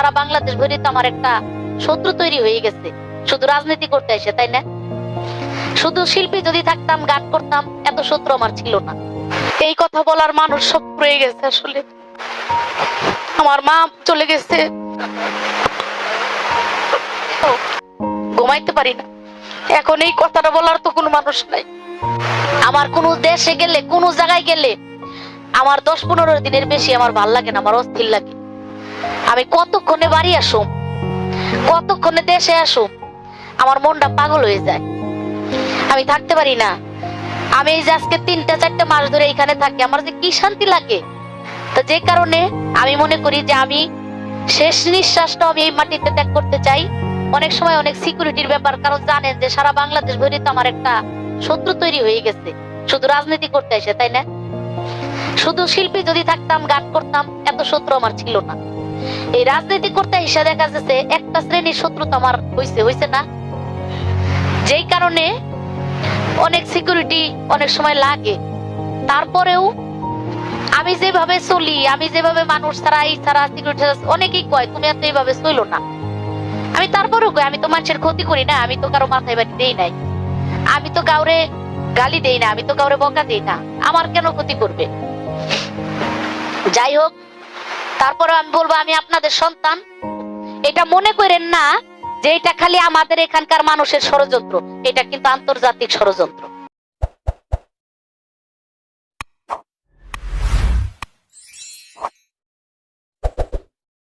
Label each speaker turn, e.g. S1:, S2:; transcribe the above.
S1: সারা বাংলাদেশ ভরে তো আমার একটা শত্রু তৈরি হয়ে গেছে। শুধু রাজনীতি করতে এসে তাই না? শুধু শিল্পী যদি থাকতাম, গান করতাম, এত শত্রু আমার ছিল না। এই কথা বলার মানুষ সব রয়ে গেছে আসলে। আমার মা চলে গেছে। ঘুমাইতে পারি না। এখন এই কথাটা বলার তো কোনো মানুষ নাই। আমার কোনো দেশে গেলে, কোনো জায়গায় গেলে আমার দশ পনেরো দিনের বেশি আমার ভালো লাগে না, আমার অস্থির লাগে। আমি কতক্ষণে বাড়ি আসুম? কতক্ষণে দেশে আসুম? আমার মনটা পাগল হয়ে যায়। আমি থাকতে পারি না। আমি এই যে আজকে তিনটা, চারটা মাস ধরে এখানে থাকি, আমার যে কি শান্তি লাগে? তো যে কারণে আমি মনে করি যে আমি শেষ নিঃশ্বাসটা আমি এই মাটিতে ত্যাগ করতে চাই। অনেক সময় অনেক সিকিউরিটির ব্যাপার, কারণ জানেন যে সারা বাংলাদেশ ভরে তো আমার একটা শত্রু তৈরি হয়ে গেছে। শুধু রাজনীতি করতে এসে তাই না? শুধু শিল্পী যদি থাকতাম, গান করতাম, এত শত্রু আমার ছিল না। এই রাজনীতি করতে এসে দেখা যাচ্ছে একটা শ্রেণির শত্রু তো আমার হয়েছে হয়েছে না। যেই কারণে অনেক সিকিউরিটি অনেক সময় লাগে। তারপরেও আমি যেভাবে চলি, আমি যেভাবে মানুষ ছাড়া, এই ছাড়া সিকিউরিটি অনেকেই কয়, তুমি এত এইভাবে চলো না। আমি তারপরেও কই, আমি তো মানুষের ক্ষতি করি না, আমি তো কারও মাথায় বাড়ি দেই নাই। আমি তো কাউরে গালি দেই না, আমি তো কাউরে বকা দেই না। আমার কেন ক্ষতি করবে? যাই হোক তারপরে আমি বলব, আমি আপনাদের সন্তান। এটা মনে করেন না যে এটা খালি আমাদের এখানকার মানুষের ষড়যন্ত্র, এটা কিন্তু আন্তর্জাতিক ষড়যন্ত্র।